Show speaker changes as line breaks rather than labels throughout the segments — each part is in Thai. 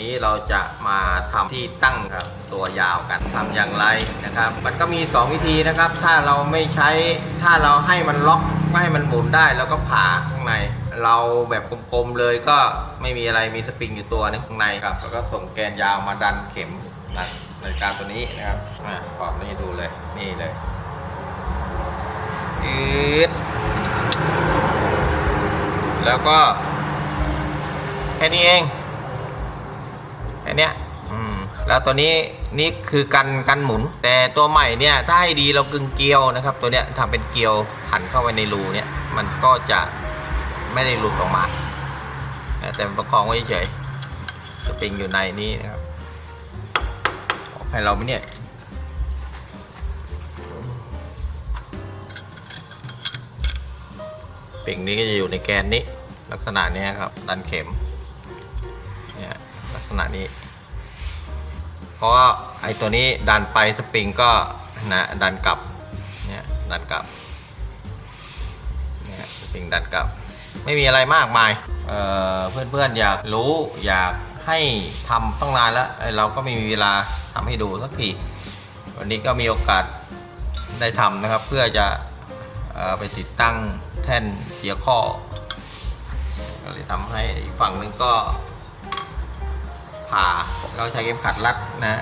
นี้เราจะมาทำที่ตั้งครับตัวยาวกันทำอย่างไรนะครับ มันก็มี 2 วิธีนะครับ ถ้าเราไม่ใช้ถ้าเราให้มันล็อกไม่ให้มันหมุนได้แล้วก็ผ่าข้างใน เราแบบกลมๆเลยก็ไม่มีอะไรมีสปริงอยู่ตัวนึงข้างในครับแล้วก็ส่งแกนยาวมาดันเข็มดันนาฬิกาตัวนี้นะครับอะขอบนี้ดูเลยนี่เลยอืดแล้วก็แค่นี้เอง แค่เนี้ยอืมแล้วตัวนี้นี่คือกันกันหมุน แต่ตัวใหม่เนี่ยถ้าให้ดีเรากึงเกลียวนะครับ ตัวเนี้ยทำเป็นเกลียวหันเข้าไปในรูเนี่ยมันก็จะไม่ได้หลุดออกมา แต่ประคองไว้เฉยสปริงอยู่ในนี้นะครับออกให้เราไหมเนี่ยสปริงนี้ก็จะอยู่ในแกนนี้ ลักษณะนี้ครับ ดันเข็มเนี่ยลักษณะนี้ เพราะว่าไอ้ตัวนี้ดันไปสปริงก็นะดันกลับเนี่ยดันกลับเนี่ยสปริงดันกลับ ไม่มีอะไรมากมายเอ่อเพื่อนๆอยากรู้อยากให้ทำตั้งนานแล้วเราก็ไม่มีเวลาทำให้ดูสักทีวันนี้ก็มีโอกาสได้ทำนะครับ เพื่อจะอไปติดตั้งแท่นเจียร์ข้อก็เลยทำให้ฝั่งหนึ่งก็ ผ่าเราใช้เข็มขัดรัดนะ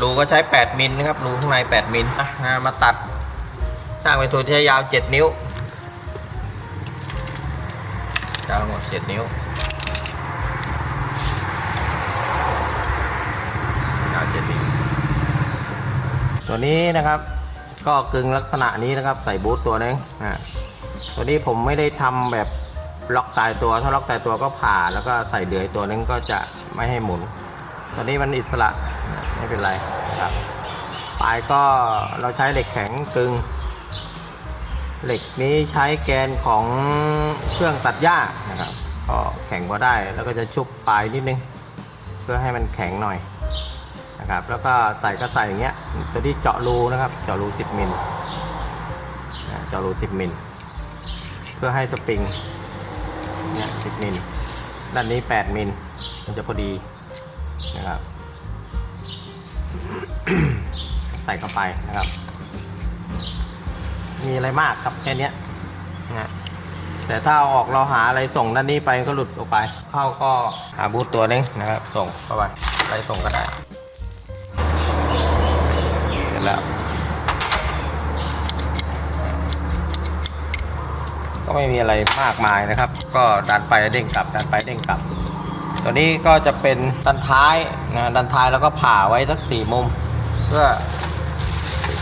รูก็ใช้ 8 มิลนะครับรูข้างใน 8 มิลนะมาตัดช่างเป็นตัวที่ยาว 7 นิ้วยาวหมด 7 นิ้วยาว7นิ้วตัวนี้นะครับก็กึงลักษณะนี้นะครับใส่บูทตัวนึงอ่าตัวนี้ผมไม่ได้ทำแบบ ล็อกตายตัว ถ้าล็อกตายตัวก็ผ่าแล้วก็ใส่เดือยตัวนึงก็จะไม่ให้หมุน ตอนนี้มันอิสระไม่เป็นไรครับปลายก็เราใช้เหล็กแข็งกึง เหล็กนี้ใช้แกนของเครื่องตัดหญ้านะครับก็แข็งพอได้แล้วก็จะชุบปลายนิดนึง เพื่อให้มันแข็งหน่อยนะครับ แล้วก็ใส่ก็ใส่อย่างเงี้ยตัวที่เจาะรูนะครับ เจาะรู 10มิลนะเจาะรู 10มิลเพื่อให้สปริง เนี่ย10มิลด้านนี้8มิลมันจะพอดีนะครับ ใส่เข้าไปนะครับ มีอะไรมากครับแค่เนี้ยนะแต่ถ้าเอาออกเราหาอะไรส่งด้านนี้ไปก็หลุดออกไป เข้าก็หาบูทตัวนึงนะครับ ส่งเข้าไปไปส่งก็ได้เสร็จแล้ว ไม่มีอะไรมากมายนะครับ ก็ดันไปเด้งกลับดันไปเด้งกลับ ตัวนี้ก็จะเป็นดันท้ายนะดันท้ายแล้วก็ผ่าไว้สักสี่มุม เพื่อ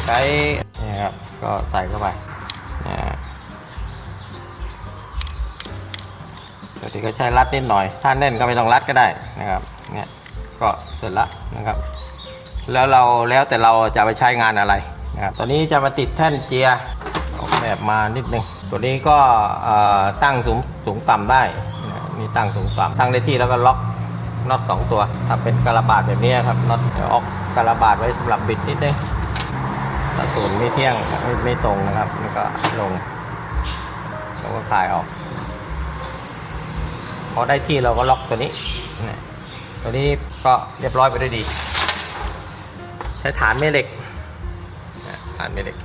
ใช้นี่ครับก็ใส่เข้าไปนะตัวนี้ก็ใช้รัดนิดหน่อย ถ้าแน่นก็ไม่ต้องรัดก็ได้นะครับเนี่ยก็เสร็จละนะครับ แล้วเราแล้วแต่เราจะไปใช้งานอะไรนะครับตัวนี้จะมาติดแท่นเจียออกแบบมานิดนึง ตัวนี้ก็ตั้งสูงสูงต่ำได้นะมีตั้งสูงต่ำตั้งได้ที่แล้วก็ล็อกน็อตสองตัวทำเป็นกระบาดแบบนี้ครับน็อตออกกระบาดไว้สำหรับบิดนิดนึงถ้าศูนไม่เที่ยงไม่ไม่ตรงนะครับแล้วก็ลงแล้วก็คลายออก พอได้ที่เราก็ล็อกตัวนี้ตัวนี้ก็เรียบร้อยไปด้วยดี ใช้ฐานแม่เหล็กฐานแม่เหล็ก